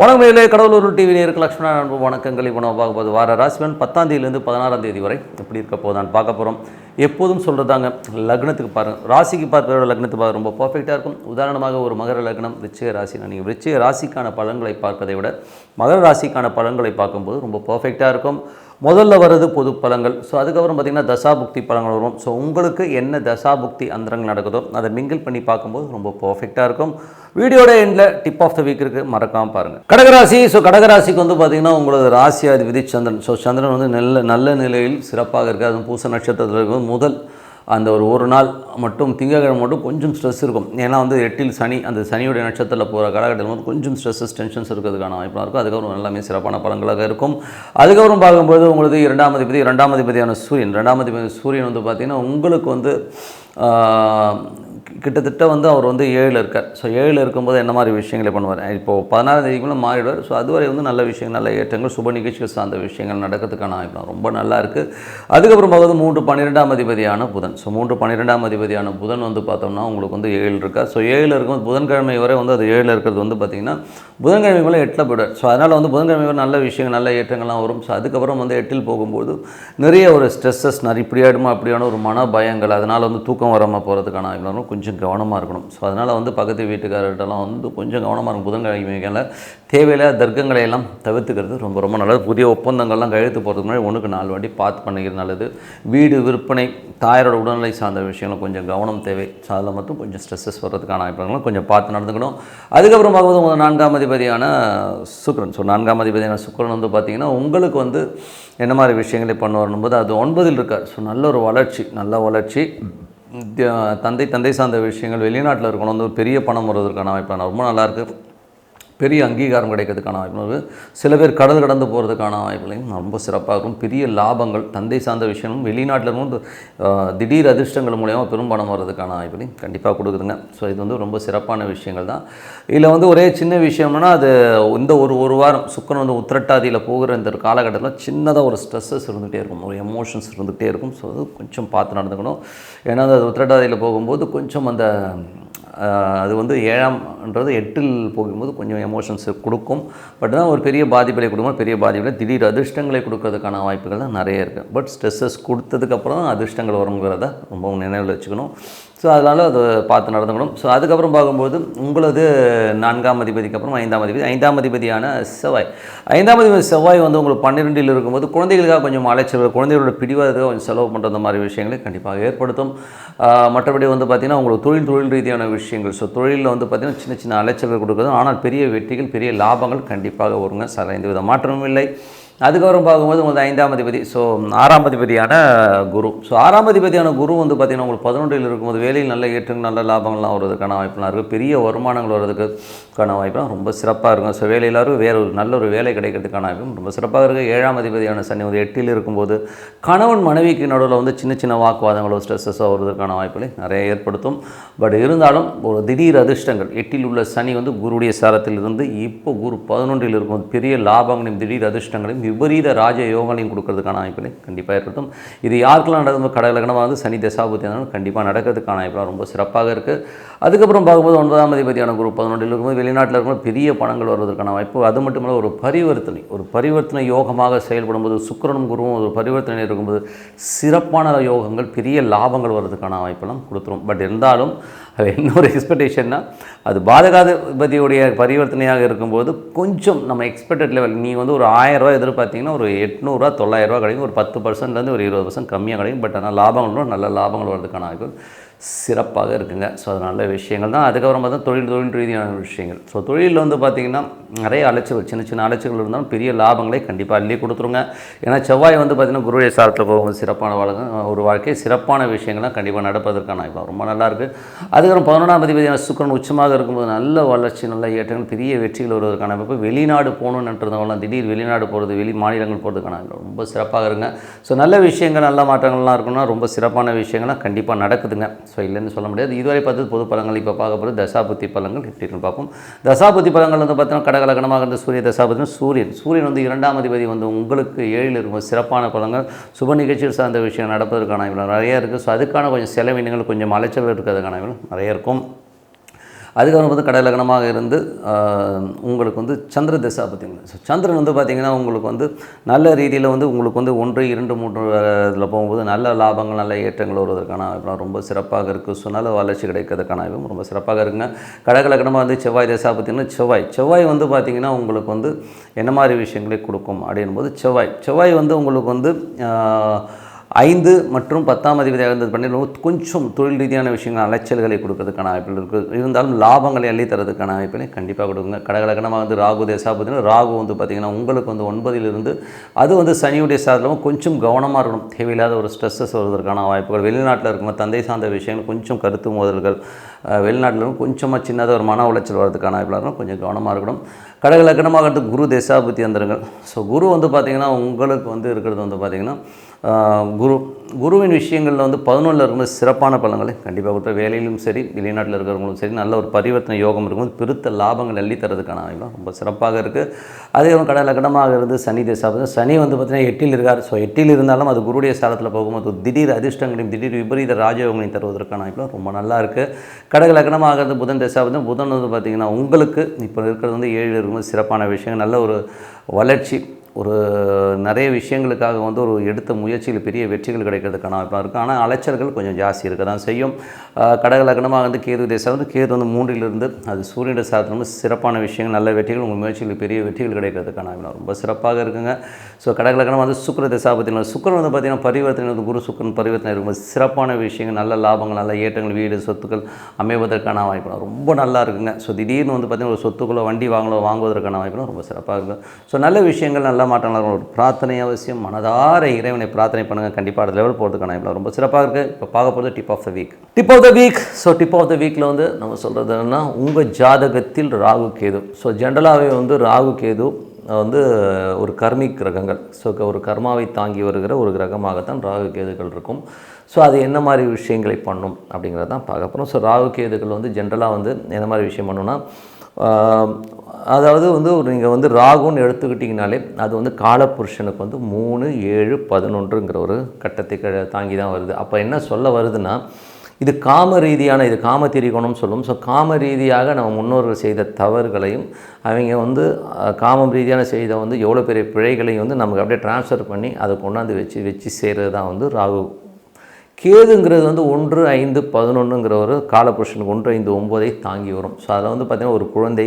வணக்கம் நேயர்களே, கடவுளூர் டிவி நேருக்கு லக்ஷ்மணா அன்பு வணக்கங்கள். இப்போ நம்ம பார்க்க போது வார ராசிவன் பத்தாம் தேதியிலேருந்து பதினாறாம் தேதி வரை எப்படி இருக்க போதான்னு பார்க்க போகிறோம் எப்போதும் சொல்கிறதாங்க லக்னத்துக்கு பாருங்கள் ராசிக்கு பார்ப்பதோட லக்னத்துக்கு பார்க்க ரொம்ப பர்ஃபெக்டாக இருக்கும். உதாரணமாக ஒரு மகர லக்னம் விருச்சிக ராசி. நீங்கள் விருச்சிக ராசிக்கான பலன்களை பார்ப்பதை விட மகர ராசிக்கான பலன்களை பார்க்கும்போது ரொம்ப பர்ஃபெக்டாக இருக்கும். முதல்ல வர்றது பொது பலங்கள் ஸோ அதுக்கப்புறம் பார்த்திங்கன்னா தசாபுக்தி பலங்கள் வரும். ஸோ உங்களுக்கு என்ன தசாபுக்தி அந்தரங்கள் நடக்குதோ அதை மிங்கிள் பண்ணி பார்க்கும்போது ரொம்ப பர்ஃபெக்டாக இருக்கும். வீடியோட எண்டில் டிப் ஆஃப் த வீக் இருக்குது மறக்காமல் பாருங்கள் கடகராசி. ஸோ கடகராசிக்கு வந்து பார்த்திங்கன்னா உங்களது ராசி அதிபதி சந்திரன். ஸோ சந்திரன் வந்து நல்ல நல்ல நிலையில் சிறப்பாக இருக்குது அதுவும் பூச நட்சத்திரத்தில் இருக்கும். முதல் அந்த ஒரு ஒரு நாள் மட்டும் திங்கக்கிழமை மட்டும் கொஞ்சம் ஸ்ட்ரெஸ் இருக்கும். ஏன்னா வந்து எட்டில் சனி அந்த சனியுடைய நட்சத்திரத்தில் போகிற காலகட்டத்தில் வந்து கொஞ்சம் ஸ்ட்ரெஸ்ஸஸ் டென்ஷன்ஸ் இருக்கிறதுக்கான வாய்ப்பாக இருக்கும். அதுக்கப்புறம் எல்லாமே சிறப்பான பலன்களாக இருக்கும். அதுக்கப்புறம் பார்க்கும்போது உங்களுக்கு இரண்டாம் அதிபதி இரண்டாம் அதிபதியான சூரியன். ரெண்டாம் அதிபதி சூரியன் வந்து பார்த்திங்கன்னா உங்களுக்கு வந்து கிட்டத்தட்ட வந்து அவர் வந்து ஏழில் இருக்கார். ஸோ ஏழில் இருக்கும்போது என்ன மாதிரி விஷயங்களை பண்ணுவார்? இப்போது பதினாறாம் தேதிக்குள்ளே மாறிடுவார். ஸோ அதுவரை வந்து நல்ல விஷயங்கள் நல்ல ஏற்றங்கள் சுப நிகழ்ச்சிகள் சார்ந்த விஷயங்கள் நடக்கிறதுக்கான வாய்ப்பு ரொம்ப நல்லா இருக்குது அதுக்கப்புறம் பார்க்குறது மூன்று பன்னிரெண்டாம் அதிபதியான புதன். ஸோ மூன்று பன்னிரெண்டாம் அதிபதியான புதன் வந்து பார்த்தோம்னா உங்களுக்கு வந்து ஏழு இருக்கா? ஸோ ஏழில் இருக்கும்போது புதன்கிழமை வரை வந்து அது ஏழில் இருக்கிறது வந்து பார்த்திங்கன்னா புதன்கிழமை மேலே எட்டில் போயிடுவார். ஸோ அதனால் வந்து புதன்கிழமை வரை நல்ல விஷயங்கள் நல்ல ஏற்றங்கள்லாம் வரும். ஸோ அதுக்கப்புறம் வந்து எட்டில் போகும்போது நிறைய ஒரு ஸ்ட்ரெஸ்ஸஸ் நிறைய இப்படி ஆகிடுமா அப்படியான ஒரு மன பயங்கள் அதனால் வந்து தூக்கம் வராமல் போகிறதுக்கான வாய்ப்பு வரும். கொஞ்சம் கவனமாக இருக்கணும். ஸோ அதனால் வந்து பக்கத்து வீட்டுக்காரர்கிட்டலாம் வந்து கொஞ்சம் கவனமாக இருக்கும் புதன்கிழமைகளில் தேவையில்லாத தர்க்கங்களை எல்லாம் தவிர்த்துக்கிறது ரொம்ப ரொம்ப நல்லது. புதிய ஒப்பந்தங்கள்லாம் கையெழுத்து போகிறதுக்கு முன்னாடி ஒன்றுக்கு நாலு வாட்டி பார்த்து பண்ணிக்கிறது நல்லது. வீடு விற்பனை தாயாரோட உடல்நிலை சார்ந்த விஷயங்களும் கொஞ்சம் கவனம் தேவை. ஸோ அதில் மட்டும் கொஞ்சம் ஸ்ட்ரெஸ்ஸஸ் வர்றதுக்கான வாய்ப்புகளும் கொஞ்சம் பார்த்து நடந்துக்கணும். அதுக்கப்புறம் பார்க்கும்போது உங்கள் நான்காம் அதிபதியான சுக்கிரன். ஸோ நான்காம் அதிபதியான சுக்கிரன் வந்து பார்த்திங்கன்னா உங்களுக்கு வந்து என்ன மாதிரி விஷயங்களை பண்ணுவார் போது அது ஒன்பதில் இருக்கார். ஸோ நல்ல ஒரு வளர்ச்சி நல்ல வளர்ச்சி. தந்தை தந்தை சார்ந்த விஷயங்கள் வெளிநாட்டில் இருக்கணும் வந்து ஒரு பெரிய பணம் வருவதற்கான வாய்ப்பு ரொம்ப நல்லாயிருக்கு பெரிய அங்கீகாரம் கிடைக்கிறதுக்கான வாய்ப்பு சில பேர் கடல் கடந்து போகிறதுக்கான வாய்ப்புகளையும் ரொம்ப சிறப்பாக இருக்கும். பெரிய லாபங்கள் தந்தை சார்ந்த விஷயமும் வெளிநாட்டில் இருந்து திடீர் அதிர்ஷ்டங்கள் மூலயமா பெரும் பணம் வர்றதுக்கான வாய்ப்புகளையும் கண்டிப்பாக கொடுக்குதுங்க. ஸோ இது வந்து ரொம்ப சிறப்பான விஷயங்கள் தான். இதில் வந்து ஒரே சின்ன விஷயம்னா அது இந்த ஒரு ஒரு வாரம் சுக்கரன் வந்து உத்திரட்டாதியில் போகிற இந்த ஒரு காலகட்டத்தில் சின்னதாக ஒரு ஸ்ட்ரெஸ்ஸஸ் இருந்துகிட்டே இருக்கும். ஒரு எமோஷன்ஸ் இருந்துகிட்டே இருக்கும். ஸோ அது கொஞ்சம் பார்த்து நடந்துக்கணும். ஏன்னா அது உத்திரட்டாதியில் போகும்போது கொஞ்சம் அந்த அது வந்து ஏழாம்ன்றது எட்டில் போகும்போது கொஞ்சம் எமோஷன்ஸ் கொடுக்கும். பட் தான் ஒரு பெரிய பாதிப்பிலே கொடுக்கும். பெரிய பாதிப்பில் திடீர் அதிர்ஷ்டங்களை கொடுக்கறதுக்கான வாய்ப்புகள் தான் நிறைய இருக்குது பட் ஸ்ட்ரெஸ்ஸஸ் கொடுத்ததுக்கப்புறம் தான் அதிர்ஷ்டங்கள் வருங்கிறத ரொம்ப நினைவில் வச்சுக்கணும். ஸோ அதனால் அதை பார்த்து நடந்துக்கணும். ஸோ அதுக்கப்புறம் பார்க்கும்போது உங்களது நான்காம் அதிபதிக்கு அப்புறம் ஐந்தாம் அதிபதி. ஐந்தாம் அதிபதியான செவ்வாய். ஐந்தாம் அதிபதி செவ்வாய் வந்து உங்களுக்கு பன்னிரெண்டில் இருக்கும்போது குழந்தைகளுக்காக கொஞ்சம் அலைச்சல் குழந்தைகளோட பிடிவாதத்தை கொஞ்சம் செலவு பண்ணுற மாதிரி விஷயங்களை கண்டிப்பாக ஏற்படுத்தும். மற்றபடி வந்து பார்த்திங்கன்னா உங்களுக்கு தொழில் தொழில் ரீதியான விஷயங்கள். ஸோ தொழிலில் வந்து பார்த்திங்கன்னா சின்ன சின்ன அலைச்சல்கள் கொடுக்குறது ஆனால் பெரிய வெற்றிகள் பெரிய லாபங்கள் கண்டிப்பாக வருங்க. சார் எந்த வித மாற்றமும் இல்லை. அதுக்கப்புறம் பார்க்கும்போது உங்களுக்கு ஐந்தாம் அதிபதி ஸோ ஆறாம் அதிபதியான குரு. ஸோ ஆறாம் அதிபதியான குரு வந்து பார்த்திங்கன்னா உங்களுக்கு பதினொன்றில் இருக்கும்போது வேலையில் நல்ல ஏற்றங்கள் நல்ல லாபங்கள்லாம் வருவதற்கான வாய்ப்புலாம் இருக்குது பெரிய வருமானங்கள் வர்றதுக்கான வாய்ப்புலாம் ரொம்ப சிறப்பாக இருக்கும். ஸோ வேலையிலாரும் வேறு ஒரு நல்ல ஒரு வேலை கிடைக்கிறதுக்கான வாய்ப்பும் ரொம்ப சிறப்பாக இருக்குது ஏழாம் அதிபதியான சனி வந்து எட்டில் இருக்கும்போது கணவன் மனைவிக்கு நடுவில் வந்து சின்ன சின்ன வாக்குவாதங்களோ ஸ்ட்ரெஸ்ஸஸோ வருவதற்கான வாய்ப்புகளை நிறைய ஏற்படுத்தும். பட் இருந்தாலும் ஒரு திடீர் அதிர்ஷ்டங்கள் எட்டில் உள்ள சனி வந்து குருடைய சாரத்தில் இருந்து இப்போ குரு பதினொன்றில் இருக்கும் பெரிய லாபங்களையும் திடீர் அதிர்ஷ்டங்களையும் விபரீத ராஜ யோகங்களையும் கொடுக்கறதுக்கான வாய்ப்புகளை கண்டிப்பாக இருக்கட்டும் இது யாருக்கெல்லாம் நடந்து கடகலகனமாக வந்து சனி தசாபுத்தி இருந்தாலும் கண்டிப்பாக நடக்கிறதுக்கான வாய்ப்புலாம் ரொம்ப சிறப்பாக இருக்குது அதுக்கப்புறம் பார்க்கும்போது ஒன்பதாம் அதிபதியான குரூப் பதினொன்றில் இருக்கும்போது வெளிநாட்டில் இருக்கும்போது பெரிய பணங்கள் வருவதற்கான வாய்ப்பு. அது மட்டும் இல்லை ஒரு பரிவர்த்தனை ஒரு பரிவர்த்தனை யோகமாக செயல்படும்போது சுக்கரனும் சுக்கிரனும் குருவும் ஒரு பரிவர்த்தனை இருக்கும்போது சிறப்பான யோகங்கள் பெரிய லாபங்கள் வர்றதுக்கான வாய்ப்பெல்லாம் கொடுத்துரும். பட் இருந்தாலும் அது என்ன ஒரு எக்ஸ்பெக்டேஷன்னா அது பாதகாதிபதியுடைய பரிவர்த்தனையாக இருக்கும்போது கொஞ்சம் நம்ம எக்ஸ்பெக்டட் லெவல் நீ வந்து ஒரு ஆயிரரூவா எதிர்பார்த்தீங்கன்னா ஒரு எட்நூறுரூவா தொள்ளாயிரரூவா கிடைக்கும். ஒரு பத்து பர்சன்ட்லேருந்து ஒரு இருபது பர்சன்ட் கம்மியாக கிடைக்கும். பட் ஆனால் லாபங்களும் நல்ல லாபங்கள் வர்றதுக்கான வாய்ப்பு சிறப்பாக இருக்குங்க. ஸோ அது நல்ல விஷயங்கள் தான். அதுக்கப்புறம் பார்த்தா தொழில் தொழில் ரீதியான விஷயங்கள். ஸோ தொழிலில் வந்து பார்த்திங்கன்னா நிறைய அலைச்சல் சின்ன சின்ன அலைச்சல்கள் இருந்தாலும் பெரிய லாபங்களே கண்டிப்பாக அள்ளி கொடுத்துருங்க. ஏன்னா செவ்வாய் வந்து பார்த்திங்கன்னா குருடைய சாரத்தில் போகும் சிறப்பான வாழ்க்கை ஒரு வாழ்க்கை சிறப்பான விஷயங்கள்லாம் கண்டிப்பாக நடப்பதற்கான இப்போ ரொம்ப நல்லாயிருக்கு அதுக்கப்புறம் பதினொன்றாம் அதிபதியான சுக்கரன் உச்சமாக இருக்கும்போது நல்ல வளர்ச்சி நல்ல ஏற்றங்கள் பெரிய வெற்றிகள் வருவதற்கான அமைப்பு வெளிநாடு போகணுன்றதுனால திடீர் வெளிநாடு போகிறது வெளி மாநிலங்கள் போகிறதுக்கான ரொம்ப சிறப்பாக இருங்க ஸோ நல்ல விஷயங்கள் நல்ல மாற்றங்கள்லாம் இருக்குன்னா ரொம்ப சிறப்பான விஷயங்கள்லாம் கண்டிப்பாக நடக்குதுங்க. ஸோ இல்லைன்னு சொல்ல முடியாது. இதுவரை பார்த்தது பொது பலங்கள் இப்போ பார்க்க போகிறது தசாபுத்தி பலங்கள் எப்படி பார்ப்போம். தசாபுத்தி பலங்கள் வந்து பார்த்தீங்கன்னா கடகலகனமாக இருந்த சூரிய தசாபுத்தி சூரியன். சூரியன் வந்து இரண்டாம் அதிபதி வந்து உங்களுக்கு ஏழில் இருக்கும் சிறப்பான பலங்கள். சுப நிகழ்ச்சிகள் சார்ந்த விஷயம் நடப்பதற்கான இவ்வளோ நிறைய இருக்குது ஸோ அதுக்கான கொஞ்சம் செலவினங்கள் கொஞ்சம் அலைச்சல் இருக்கிறதுக்கான வாய்ப்புகள் நிறைய இருக்கும். அதுக்கப்புறம் வந்து கடலகனமாக இருந்து உங்களுக்கு வந்து சந்திர திசா பார்த்தீங்கன்னா ஸோ சந்திரன் வந்து பார்த்திங்கன்னா உங்களுக்கு வந்து நல்ல ரீதியில் வந்து உங்களுக்கு வந்து ஒன்று இரண்டு மூன்று இதில் போகும்போது நல்ல லாபங்கள் நல்ல ஏற்றங்கள் வருவதற்கான வாய்ப்புலாம் ரொம்ப சிறப்பாக இருக்குது ஸோ நல்ல வளர்ச்சி கிடைக்கிறதுக்கான வாய்ப்பும் ரொம்ப சிறப்பாக இருக்குங்க. கடகலக்கணமாக வந்து செவ்வாய் திசா பார்த்திங்கன்னா செவ்வாய். செவ்வாய் வந்து பார்த்திங்கன்னா உங்களுக்கு வந்து என்ன மாதிரி விஷயங்களை கொடுக்கும் அப்படின்னும் போது செவ்வாய். செவ்வாய் வந்து உங்களுக்கு வந்து ஐந்து மற்றும் பத்தாம் அதிபதியாக இருந்தது பண்ணி கொஞ்சம் தொழில் ரீதியான விஷயங்கள் அலைச்சல்களை கொடுக்கறதுக்கான வாய்ப்புகள் இருக்குது இருந்தாலும் லாபங்களை அள்ளி தரதுக்கான வாய்ப்புகளை கண்டிப்பாக கொடுக்குங்க கடகலக்கணமாக வந்து ராகு தேசா பார்த்தீங்கன்னா ராகு வந்து பார்த்திங்கன்னா உங்களுக்கு வந்து ஒன்பதிலிருந்து அது வந்து சனியுடைய சாதனமும் கொஞ்சம் கவனமாக இருக்கணும். தேவையில்லாத ஒரு ஸ்ட்ரெஸ்ஸஸ் வருவதற்கான வாய்ப்புகள். வெளிநாட்டில் இருக்கும் தந்தை சார்ந்த விஷயங்கள் கொஞ்சம் கருத்து மோதல்கள் வெளிநாட்டில் இருக்கும் கொஞ்சமாக சின்னதாக ஒரு மன உளைச்சல் வர்றதுக்கான வாய்ப்புகள் இருக்கும் கொஞ்சம் கவனமாக இருக்கணும். கடக லக்னமாக குரு தேசாபுத்தி அந்தரங்கள் ஸோ குரு வந்து பார்த்திங்கன்னா உங்களுக்கு வந்து இருக்கிறது வந்து பார்த்திங்கன்னா குரு குருவின் விஷயங்களில் வந்து பதினொன்றில் இருக்கும்போது சிறப்பான பலங்களை கண்டிப்பாக கொடுத்த வேலையிலும் சரி வெளிநாட்டில் இருக்கிறவங்களும் சரி நல்ல ஒரு பரிவர்த்தனை யோகம் இருக்கும்போது பெருத்த லாபங்கள் அள்ளித்தரதுக்கான தரதுக்கான ரொம்ப சிறப்பாக இருக்குது அதே ஒரு கடை லக்னமாக இருந்து சனி தேசாபுத்தி சனி வந்து பார்த்திங்கன்னா எட்டில் இருக்கார். ஸோ எட்டில் இருந்தாலும் அது குருடைய சாரத்தில் போகும்போது திடீர் அதிர்ஷ்டங்களையும் திடீர் விபரீத ராஜயோகங்களையும் தருவதற்கான வாய்ப்புலாம் ரொம்ப நல்லா இருக்குது கடக லக்கணமாக இருந்து புதன் தேசாபுத்தி புதன் வந்து பார்த்திங்கன்னா உங்களுக்கு இப்போ இருக்கிறது வந்து ஏழு இருக்கும்போது சிறப்பான விஷயம் நல்ல ஒரு வளர்ச்சி. ஒரு நிறைய விஷயங்களுக்காக வந்து ஒரு எடுத்த முயற்சியில் பெரிய வெற்றிகள் கிடைக்கிறதுக்கான வாய்ப்பாக இருக்கும் ஆனால் அலைச்சல்கள் கொஞ்சம் ஜாஸ்தி இருக்க தான் செய்யும். கடக லக்னமாக வந்து கேது தேசம் வந்து கேது வந்து மூன்றிலிருந்து அது சூரியனுடைய சாதனம் வந்து சிறப்பான விஷயங்கள் நல்ல வெற்றிகள் உங்கள் முயற்சியில் பெரிய வெற்றிகள் கிடைக்கிறதுக்கான வாய்ப்பு ரொம்ப சிறப்பாக இருக்குங்க. ஸோ கடக லக்னம் வந்து சுக்கர தசாபத்தின சுக்கரன் வந்து பார்த்திங்கன்னா பரிவர்த்தனை வந்து குரு சுக்கரன் பரிவர்த்தனை இருக்கும்போது சிறப்பான விஷயங்கள் நல்ல லாபங்கள் நல்ல ஏற்றங்கள் வீடு சொத்துக்கள் அமைவதற்கான வாய்ப்பு ரொம்ப நல்லா இருக்குங்க. ஸோ திடீர்னு வந்து பார்த்திங்கன்னா ஒரு சொத்துக்களோ வண்டி வாங்கலோ வாங்குவதற்கான வாய்ப்புலாம் ரொம்ப சிறப்பாக இருக்கும் ஸோ நல்ல விஷயங்கள் நல்ல மாற்றங்கள் இருக்கும். ஒரு பிரார்த்தனை அவசியம் மனதார இறைவனை பிரார்த்தனை பண்ணுங்கள் கண்டிப்பாக அடுத்த லெவல் போகிறதுக்கான வாய்ப்புலாம் ரொம்ப சிறப்பாக இருக்குது இப்போ பார்க்க போகிறது tip of the week tip of the week so tip of the வீக்கில் வந்து நம்ம சொல்கிறது என்னன்னா உங்கள் ஜாதகத்தில் ராகு கேது. ஸோ ஜென்ரலாகவே வந்து ராகு கேது வந்து ஒரு கர்மிக் கிரகங்கள். ஸோ ஒரு கர்மாவை தாங்கி வருகிற ஒரு கிரகமாகத்தான் ராகு கேதுகள் இருக்கும். ஸோ அது என்ன மாதிரி விஷயங்களை பண்ணும் அப்படிங்கிறதான் பார்க்க போகிறோம் ஸோ ராகு கேதுகள் வந்து ஜென்ரலாக வந்து என்ன மாதிரி விஷயம் பண்ணுன்னா அதாவது வந்து ஒரு நீங்கள் வந்து ராகுன்னு எடுத்துக்கிட்டிங்கனாலே அது வந்து காலப்புருஷனுக்கு வந்து மூணு ஏழு பதினொன்றுங்கிற ஒரு கட்டத்தை தாங்கி தான் வருது. அப்போ என்ன சொல்ல வருதுன்னா இது காம ரீதியான இது காம திரிகோணம் சொல்லும். ஸோ காம ரீதியாக நம்ம முன்னோர்கள் செய்த தவறுகளையும் அவங்க வந்து காமம் ரீதியான செய்த வந்து எவ்வளோ பெரிய பிழைகளையும் வந்து நமக்கு அப்படியே ட்ரான்ஸ்ஃபர் பண்ணி அதை கொண்டாந்து வச்சு வச்சு செய்கிறது தான் வந்து ராகு கேதுங்கிறது வந்து ஒன்று ஐந்து பதினொன்றுங்கிற ஒரு காலபுருஷனுக்கு ஒன்று ஐந்து ஒம்போதை தாங்கி வரும். ஸோ அதில் வந்து பார்த்திங்கன்னா ஒரு குழந்தை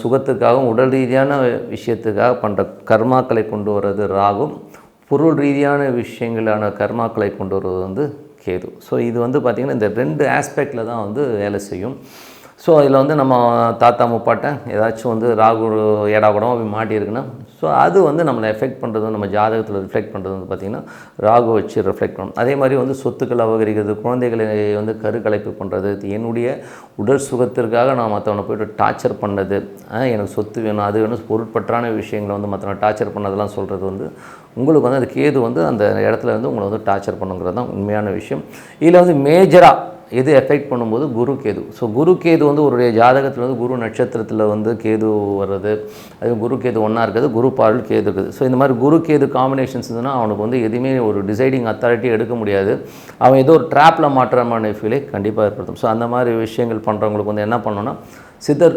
சுகத்துக்காகவும் உடல் ரீதியான விஷயத்துக்காக பண்ணுற கர்மாக்களை கொண்டு வர்றது ராகும். பொருள் ரீதியான விஷயங்களான கர்மாக்களை கொண்டு வருவது வந்து கேது. ஸோ இது வந்து பார்த்திங்கன்னா இந்த ரெண்டு ஆஸ்பெக்டில் தான் வந்து வேலை செய்யும். ஸோ இதில் வந்து நம்ம தாத்தா முப்பாட்டை ஏதாச்சும் வந்து ராகு ஏடா கூடமாக போய் மாட்டியிருக்குன்னா ஸோ அது வந்து நம்மளை எஃபெக்ட் பண்ணுறது நம்ம ஜாதகத்தில் ரிஃப்ளெக்ட் பண்ணுறது வந்து பார்த்திங்கன்னா ராகு வச்சு ரிஃப்ளெக்ட் பண்ணும் அதே மாதிரி வந்து சொத்துக்கள் அபகரிக்கிறது குழந்தைகளை வந்து கருக்கலைப்பு பண்ணுறது என்னுடைய உடல் சுகத்திற்காக நான் மற்றவனை போய்ட்டு டார்ச்சர் பண்ணது எனக்கு சொத்து வேணும் அது வேணும் பொருட்பற்றான விஷயங்களை வந்து மற்றவனை டார்ச்சர் பண்ணதெல்லாம் சொல்கிறது வந்து உங்களுக்கு வந்து அது கேது வந்து அந்த இடத்துல வந்து உங்களை வந்து டார்ச்சர் பண்ணுங்கிறது தான் உண்மையான விஷயம். இதில் வந்து மேஜராக எது எஃபெக்ட் பண்ணும்போது குரு கேது. ஸோ குரு கேது வந்து ஒரு ஜாதகத்தில் வந்து குரு நட்சத்திரத்தில் வந்து கேது வர்றது அது குரு கேது ஒன்றா இருக்குது குரு பாடல் கேது இருக்குது. ஸோ இந்த மாதிரி குரு கேது காம்பினேஷன்ஸ் இருந்ததுன்னா அவனுக்கு வந்து எதுவுமே ஒரு டிசைடிங் அத்தாரிட்டி எடுக்க முடியாது. அவன் ஏதோ ஒரு ட்ராப்பில் மாற்றமான ஃபீலை கண்டிப்பாக ஏற்படுத்தும். ஸோ அந்த மாதிரி விஷயங்கள் பண்ணுறவங்களுக்கு வந்து என்ன பண்ணணும்னா சித்தர்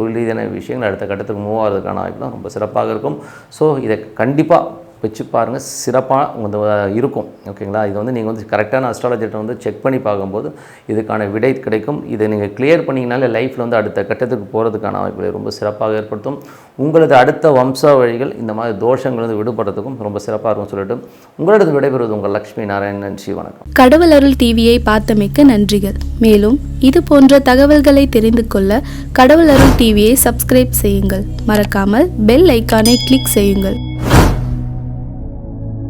தொழில் ரீதியான விஷயங்கள் அடுத்த கட்டத்துக்கு மூவ் ஆகிறதுக்கான வாய்ப்புலாம் ரொம்ப சிறப்பாக இருக்கும். ஸோ இதை கண்டிப்பாக வச்சு பாருங்கள் சிறப்பாக வந்து இருக்கும். ஓகேங்களா? இது வந்து நீங்கள் வந்து கரெக்டான அஸ்ட்ராலஜிட்ட வந்து செக் பண்ணி பார்க்கும்போது இதுக்கான விடை கிடைக்கும். இதை நீங்கள் கிளியர் பண்ணிங்கனாலே லைஃப்பில் வந்து அடுத்த கட்டத்துக்கு போகிறதுக்கான வாய்ப்புகளை ரொம்ப சிறப்பாக ஏற்படுத்தும். உங்களது அடுத்த வம்ச வழிகள் இந்த மாதிரி தோஷங்கள் வந்து விடுபடுறதுக்கும் ரொம்ப சிறப்பாக இருக்கும் சொல்லிட்டு உங்களிடத்து விடைபெறுவது உங்கள் லக்ஷ்மி நாராயணன். ஸ்ரீ வணக்கம். கடவுள் அருள் டிவியை பார்த்தமைக்க நன்றிகள். மேலும் இது போன்ற தகவல்களை தெரிந்து கொள்ள கடவுள் அருள் டிவியை சப்ஸ்கிரைப் செய்யுங்கள். மறக்காமல் பெல் ஐக்கானை கிளிக் செய்யுங்கள்.